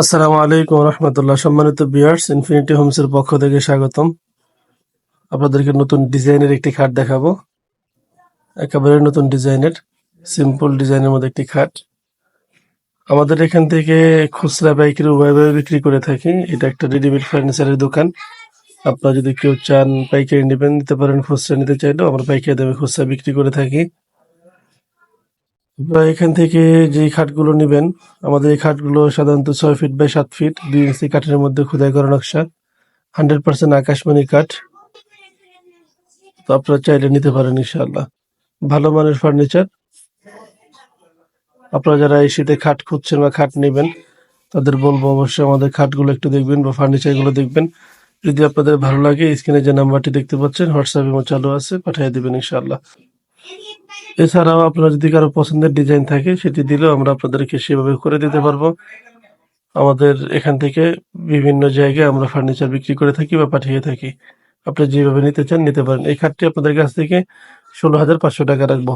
আসসালামু আলাইকুম রহমতুল্লাহ। সম্মানিত বিয়ার্স ইনফিনিটি হোমস এর পক্ষ থেকে স্বাগতম। আপনাদেরকে নতুন ডিজাইনের একটি খাট দেখাবো। একেবারে নতুন ডিজাইনের সিম্পল ডিজাইনের মধ্যে একটি খাট। আমাদের এখান থেকে খুচরা, পাইকারি উভয়ভাবে বিক্রি করে থাকি। এটা একটা রেডিমেড ফার্নিচারের দোকান। আপনারা যদি কেউ চান পাইকারি নেবেন, নিতে পারেন, খুচরা নিতে চাইলেও আমরা পাইকারি দামে খুচরা বিক্রি করে থাকি। আপনারা এখান থেকে যে খাটগুলো নেবেন, আমাদের এই খাটগুলো সাধারণত ছয় ফিট বাই সাত ফিট, দুই ইঞ্চি কাঠের মধ্যে খোদাই করা নকশা হান্ড্রেড পার্সেন্ট আকাশমণি কাঠ। তো আপনারা চাইলে নিতে পারেন ইনশাআল্লাহ। ভালো মানের ফার্নিচার আপনারা যারা এই শীতে খাট খুঁজছেন বা খাট নেবেন, তাদের বলব অবশ্যই আমাদের খাটগুলো একটু দেখবেন বা ফার্নিচারগুলো দেখবেন। যদি আপনাদের ভালো লাগে স্ক্রিনে যে নাম্বারটি দেখতে পাচ্ছেন হোয়াটসঅ্যাপ এবং চালু আছে, পাঠিয়ে দেবেন ইনশাআল্লাহ। এছাড়াও আপনার যদি কারও পছন্দের ডিজাইন থাকে, সেটি দিলেও আমরা আপনাদেরকে সেভাবে করে দিতে পারব। আমাদের এখান থেকে বিভিন্ন জায়গায় আমরা ফার্নিচার বিক্রি করে থাকি বা পাঠিয়ে থাকি। আপনি যেভাবে নিতে চান, নিতে পারেন। এই খাটটি আপনাদের কাছ থেকে ষোলো হাজার পাঁচশো টাকা রাখব।